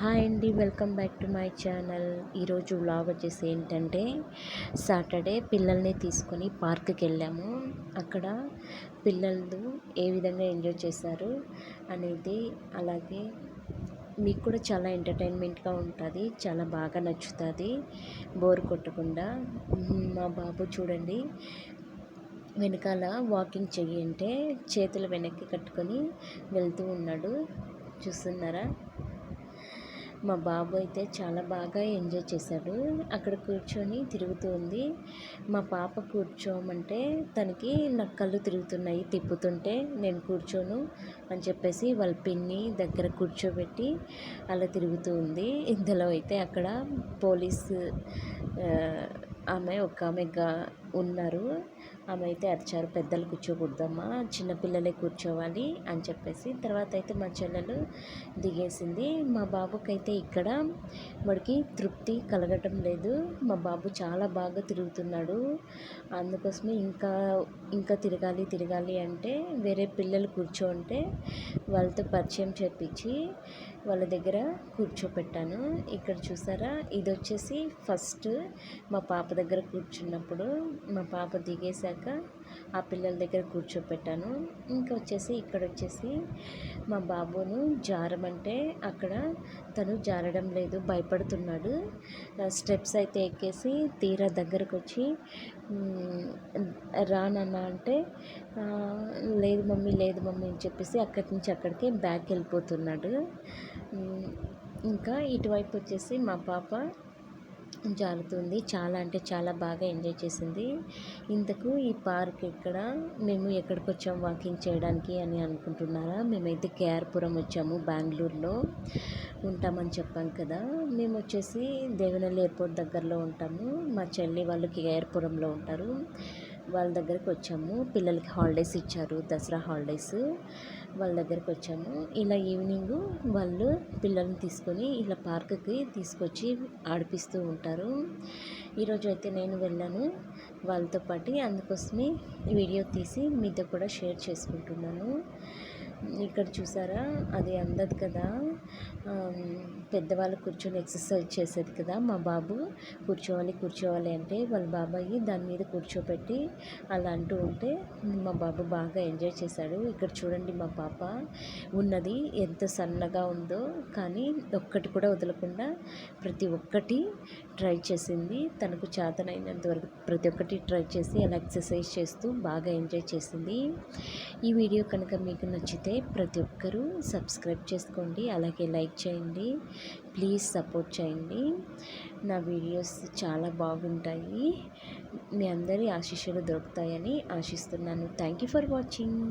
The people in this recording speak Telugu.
హాయ్ అండి welcome back to my channel. ఈరోజు వ్లాగ్ వచ్చేసి ఏంటంటే సాటర్డే పిల్లల్ని తీసుకొని పార్క్కి వెళ్ళాము. అక్కడ పిల్లలు ఏ విధంగా ఎంజాయ్ చేశారు అనేది అలాగే మీకు కూడా చాలా ఎంటర్టైన్మెంట్గా ఉంటుంది చాలా బాగా నచ్చుతుంది బోర్ కొట్టకుండా. మా బాబు చూడండి వెనకాల వాకింగ్ చెయ్యంటే చేతులు వెనక్కి కట్టుకొని వెళ్తూ ఉన్నాడు. చూస్తున్నారా? మా బాబు అయితే చాలా బాగా ఎంజాయ్ చేశాడు. అక్కడ కూర్చొని తిరుగుతూ ఉంది మా పాప కూర్చోమంటే తనకి నా కళ్ళు తిరుగుతున్నాయి తిప్పుతుంటే నేను కూర్చోను అని చెప్పేసి వాళ్ళ పిన్ని దగ్గర కూర్చోబెట్టి అలా తిరుగుతూ ఉంది ఇందులో అయితే అక్కడ పోలీసు ఆమె ఒక ఆమె ఉన్నారు. ఆమె అయితే అరిచారు పెద్దలు కూర్చోకూడదమ్మా చిన్నపిల్లలే కూర్చోవాలి అని చెప్పేసి. తర్వాత అయితే మా చెల్లెలు దిగేసింది. మా బాబుకైతే ఇక్కడ వాడికి తృప్తి కలగటం లేదు. మా బాబు చాలా బాగా తిరుగుతున్నాడు. అందుకోసమే ఇంకా ఇంకా తిరగాలి తిరగాలి అంటే వేరే పిల్లలు కూర్చోంటే వాళ్ళతో పరిచయం చేపించి వాళ్ళ దగ్గర కూర్చోపెట్టాను. ఇక్కడ చూసారా? ఇది వచ్చేసి ఫస్ట్ మా పాప దగ్గర కూర్చున్నప్పుడు మా పాప దిగేశాక ఆ పిల్లల దగ్గర కూర్చోపెట్టాను. ఇంకా వచ్చేసి ఇక్కడ వచ్చేసి మా బాబును జారమంటే అక్కడ తను జారడం లేదు భయపడుతున్నాడు. స్టెప్స్ అయితే ఎక్కేసి తీరా దగ్గరకు వచ్చి రానన్నా అంటే లేదు మమ్మీ లేదు మమ్మీ అని చెప్పేసి అక్కడి నుంచి అక్కడికి బ్యాక్ వెళ్ళిపోతున్నాడు. ఇంకా ఇటువైపు వచ్చేసి మా పాప జారుతుంది. చాలా అంటే చాలా బాగా ఎంజాయ్ చేసింది. ఇంతకు ఈ పార్క్ ఎక్కడ? మేము ఎక్కడికి వచ్చాం వాకింగ్ చేయడానికి అని అనుకుంటున్నారా? మేమైతే కేఆర్పురం వచ్చాము బెంగళూరులో ఉంటామని చెప్పాం కదా. మేము వచ్చేసి దేవనల్లి ఎయిర్పోర్ట్ దగ్గరలో ఉంటాము. మా చెల్లి వాళ్ళు కేఆర్పురంలో ఉంటారు. వాళ్ళ దగ్గరికి వచ్చాము. పిల్లలకి హాలిడేస్ ఇచ్చారు. దసరా హాలిడేస్ వాళ్ళ దగ్గరికి వచ్చాము. ఇలా ఈవినింగ్ వాళ్ళు పిల్లల్ని తీసుకొని ఇలా పార్క్కి తీసుకొచ్చి ఆడిపిస్తూ ఉంటారు. ఈరోజు అయితే నేను వెళ్ళాను. వాళ్ళతో పాటు అందుకోసమే వీడియో తీసి మీతో కూడా షేర్ చేసుకుంటున్నాను. ఇక్కడ చూసారా? అది అందదు కదా. పెద్దవాళ్ళు కూర్చొని ఎక్సర్సైజ్ చేసేది కదా మా బాబు. కూర్చోవాలి కూర్చోవాలి అంటే వాళ్ళ బాబాయి దాని మీద కూర్చోపెట్టి అలా అంటూ ఉంటే మా బాబు బాగా ఎంజాయ్ చేశాడు. ఇక్కడ చూడండి మా పాప ఉన్నది ఎంత సన్నగా ఉందో. కానీ ఒక్కటి కూడా వదలకుండా ప్రతి ఒక్కటి ట్రై చేసింది. తనకు చేతనైనంత వరకు ప్రతి ఒక్కటి ట్రై చేసి అలా ఎక్సర్సైజ్ చేస్తూ బాగా ఎంజాయ్ చేసింది. ఈ వీడియో కనుక మీకు నచ్చితే నచ్చితే ప్రతి ఒక్కరూ సబ్స్క్రైబ్ చేసుకోండి అలాగే లైక్ చేయండి ప్లీజ్ సపోర్ట్ చేయండి. నా వీడియోస్ చాలా బాగుంటాయి. మీ అందరి ఆశీస్సులు దొరుకుతాయని ఆశిస్తున్నాను. Thank you for watching.